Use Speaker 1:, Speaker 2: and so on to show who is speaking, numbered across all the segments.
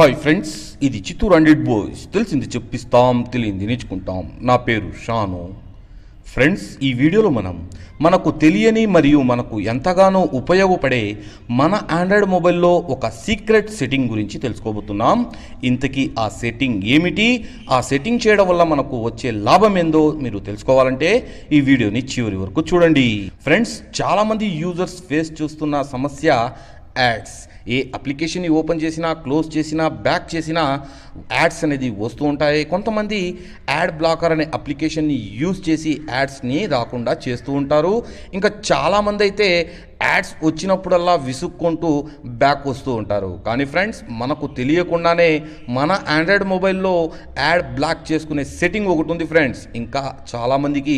Speaker 1: Hi friends ఇది Chittoor hundred boys. తెలిసింది చెప్పిస్తాం తెలియంది నేర్చుకుంటాం. నా పేరు షాను. ఫ్రెండ్స్ ఈ వీడియోలో మనం మనకు తెలియని మరియు మనకు ఎంతగానో ఉపయోగపడే మన ఆండ్రాయిడ్ మొబైల్లో ఒక సీక్రెట్ సెట్టింగ్ గురించి తెలుసుకోబోతున్నాం. ఇంతకీ ఆ సెట్టింగ్ ఏమిటి? ఆ సెట్టింగ్ చేయడం వల్ల మనకు వచ్చే లాభం ఏందో మీరు తెలుసుకోవాలంటే ఈ వీడియోని చివరి వరకు చూడండి. ఫ్రెండ్స్ చాలామంది యూజర్స్ ఫేస్ చూస్తున్న సమస్య యాడ్స్. ఏ అప్లికేషన్ని ఓపెన్ చేసినా క్లోజ్ చేసినా బ్యాక్ చేసినా యాడ్స్ అనేది వస్తూ ఉంటాయి. కొంతమంది యాడ్ బ్లాకర్ అనే అప్లికేషన్ని యూజ్ చేసి యాడ్స్ని రాకుండా చేస్తూ ఉంటారు. ఇంకా చాలామంది అయితే యాడ్స్ వచ్చినప్పుడల్లా విసుక్కుంటూ బ్యాక్ వస్తూ ఉంటారు. కానీ ఫ్రెండ్స్ మనకు తెలియకుండానే మన ఆండ్రాయిడ్ మొబైల్లో యాడ్ బ్లాక్ చేసుకునే సెట్టింగ్ ఒకటి ఉంది ఫ్రెండ్స్. ఇంకా చాలామందికి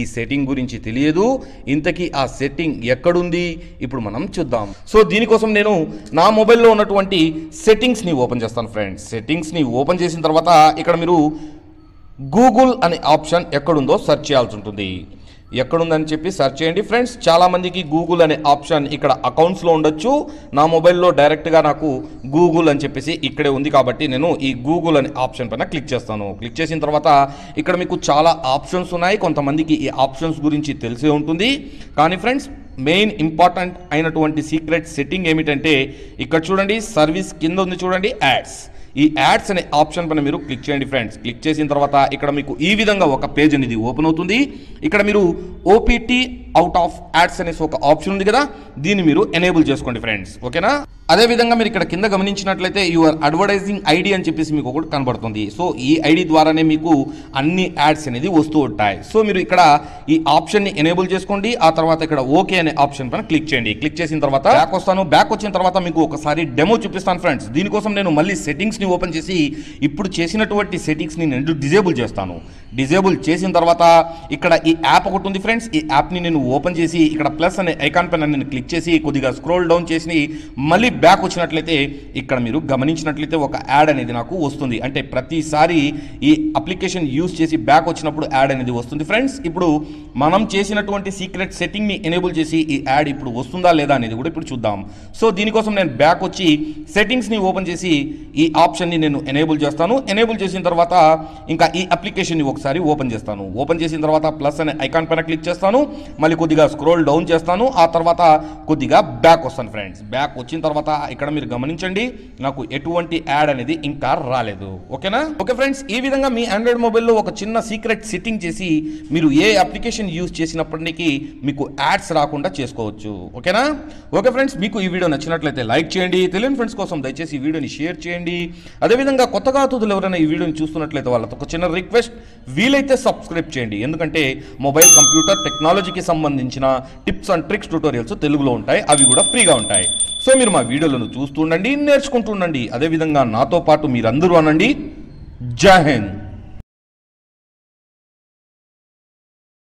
Speaker 1: ఈ సెట్టింగ్ గురించి తెలియదు. ఇంతకీ ఆ సెట్టింగ్ ఎక్కడుంది? ఇప్పుడు మనం చూద్దాం. సో దీనికోసం నేను నా మొబైల్లో ఉన్నటువంటి సెట్టింగ్స్ని ఓపెన్ చేస్తాను ఫ్రెండ్స్. సెట్టింగ్స్ని ఓపెన్ చేసిన తర్వాత ఇక్కడ మీరు గూగుల్ అనే ఆప్షన్ ఎక్కడుందో సెర్చ్ చేయాల్సి ఉంటుంది. ఎక్కడుందని చెప్పి సెర్చ్ చేయండి. ఫ్రెండ్స్ చాలామందికి గూగుల్ అనే ఆప్షన్ ఇక్కడ అకౌంట్స్లో ఉండొచ్చు. నా మొబైల్లో డైరెక్ట్గా నాకు గూగుల్ అని చెప్పేసి ఇక్కడే ఉంది కాబట్టి నేను ఈ గూగుల్ అనే ఆప్షన్ పైన క్లిక్ చేస్తాను. క్లిక్ చేసిన తర్వాత ఇక్కడ మీకు చాలా ఆప్షన్స్ ఉన్నాయి. కొంతమందికి ఈ ఆప్షన్స్ గురించి తెలిసే ఉంటుంది. కానీ ఫ్రెండ్స్ మెయిన్ ఇంపార్టెంట్ అయినటువంటి సీక్రెట్ సెట్టింగ్ ఏమిటంటే ఇక్కడ చూడండి సర్వీస్ కింద ఉంది చూడండి యాడ్స్ ఈ యాడ్స్ అనే ఆప్షన్ పైన మీరు క్లిక్ చేయండి ఫ్రెండ్స్. క్లిక్ చేసిన తర్వాత ఇక్కడ మీకు ఈ విధంగా ఒక పేజ్ అనేది ఓపెన్ అవుతుంది. ఇక్కడ మీరు ఓపీటీ అవుట్ ఆఫ్ యాడ్స్ అనేసి ఒక ఆప్షన్ ఉంది కదా దీన్ని మీరు ఎనేబుల్ చేసుకోండి ఫ్రెండ్స్. ఓకేనా? అదే విధంగా మీరు ఇక్కడ కింద గమనించినట్లయితే యువర్ అడ్వర్టైజింగ్ ఐడి అని చెప్పేసి మీకు ఒకటి కనబడుతుంది. సో ఈ ఐడి ద్వారానే మీకు అన్ని యాడ్స్ అనేది వస్తూ ఉంటాయి. సో మీరు ఇక్కడ ఈ ఆప్షన్ని ఎనేబుల్ చేసుకోండి. ఆ తర్వాత ఇక్కడ ఓకే అనే ఆప్షన్ పైన క్లిక్ చేయండి. క్లిక్ చేసిన తర్వాత బ్యాక్ వస్తాను. బ్యాక్ వచ్చిన తర్వాత మీకు ఒకసారి డెమో చూపిస్తాను ఫ్రెండ్స్ దీనికోసం నేను మళ్ళీ సెట్టింగ్స్ని ఓపెన్ చేసి ఇప్పుడు చేసినటువంటి సెట్టింగ్స్ని నేను డిజేబుల్ చేస్తాను. డిజేబుల్ చేసిన తర్వాత ఇక్కడ ఈ యాప్ ఒకటి ఉంది ఫ్రెండ్స్ ఈ యాప్ని నేను ఓపెన్ చేసి ఇక్కడ ప్లస్ అనే ఐకాన్ పైన నేను క్లిక్ చేసి కొద్దిగా స్క్రోల్ డౌన్ చేసి మళ్ళీ బ్యాక్ వచ్చినట్లయితే ఇక్కడ మీరు గమనించినట్లయితే ఒక యాడ్ అనేది నాకు వస్తుంది. అంటే ప్రతిసారి ఈ అప్లికేషన్ యూస్ చేసి బ్యాక్ వచ్చినప్పుడు యాడ్ అనేది వస్తుంది. ఫ్రెండ్స్ ఇప్పుడు మనం చేసినటువంటి సీక్రెట్ సెట్టింగ్ని ఎనేబుల్ చేసి ఈ యాడ్ ఇప్పుడు వస్తుందా లేదా అనేది కూడా ఇప్పుడు చూద్దాం. సో దీనికోసం నేను బ్యాక్ వచ్చి సెట్టింగ్స్ని ఓపెన్ చేసి ఈ ఆప్షన్ని నేను ఎనేబుల్ చేస్తాను. ఎనేబుల్ చేసిన తర్వాత ఇంకా ఈ అప్లికేషన్ని ఒకసారి ఓపెన్ చేస్తాను. ఓపెన్ చేసిన తర్వాత ప్లస్ అనే ఐకాన్ పైన క్లిక్ చేస్తాను. మళ్ళీ కొద్దిగా స్క్రోల్ డౌన్ చేస్తాను. ఆ తర్వాత కొద్దిగా బ్యాక్ వస్తాను ఫ్రెండ్స్. బ్యాక్ వచ్చిన తర్వాత తర్వాత ఇక్కడ మీరు గమనించండి నాకు ఎటువంటి యాడ్ అనేది ఇంకా రాలేదు. ఓకేనా? ఓకే ఫ్రెండ్స్ ఈ విధంగా మీ ఆండ్రాయిడ్ మొబైల్లో ఒక చిన్న సీక్రెట్ సెట్టింగ్ చేసి మీరు ఏ అప్లికేషన్ యూజ్ చేసినప్పటికీ మీకు యాడ్స్ రాకుండా చేసుకోవచ్చు. ఓకేనా? ఓకే ఫ్రెండ్స్ మీకు ఈ వీడియో నచ్చినట్లయితే లైక్ చేయండి తెలియని ఫ్రెండ్స్ కోసం దయచేసి ఈ వీడియోని షేర్ చేయండి. అదేవిధంగా కొత్తగా అతిథులు ఎవరైనా ఈ వీడియోని చూస్తున్నట్లయితే వాళ్ళతో ఒక చిన్న రిక్వెస్ట్ వీలైతే సబ్స్క్రైబ్ చేయండి. ఎందుకంటే మొబైల్ కంప్యూటర్ టెక్నాలజీకి సంబంధించిన టిప్స్ అండ్ ట్రిక్స్ ట్యూటోరియల్స్ తెలుగులో ఉంటాయి అవి కూడా ఫ్రీగా ఉంటాయి. సో మీరు మా వీడియోలను చూస్తుండండి నేర్చుకుంటుండండి అదేవిధంగా నాతో పాటు మీరందరూ అనండి. జై హింద్.